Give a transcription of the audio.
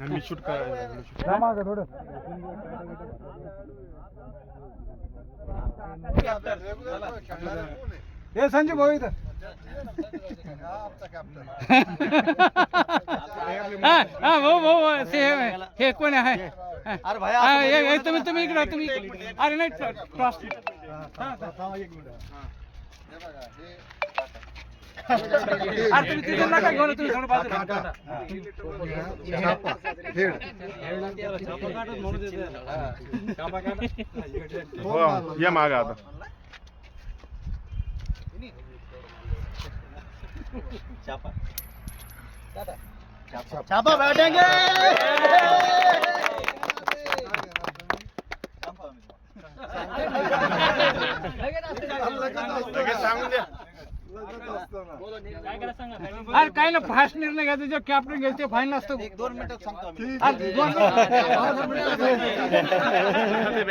मी shoot करायला थोडं हे संजय भाऊ इथं भाऊ भाऊ हे कोण आहे अरे भाई तुम्ही तुम्ही इकडे तुम्ही अरे नाही क्रॉस अरे तुम्ही तिथे नका घेऊ ना, तुम्ही थोडं बाजूला हटा. हो या माग आता छापा बैठेंगे लगेच सांगून द्या अरे काय ना फास्ट निर्णय घ्यायचा जो कॅप्टन घेईल ते फाईन असतो दोन मिनिटात सांगतो आम्ही. अरे दोन मिनिटं.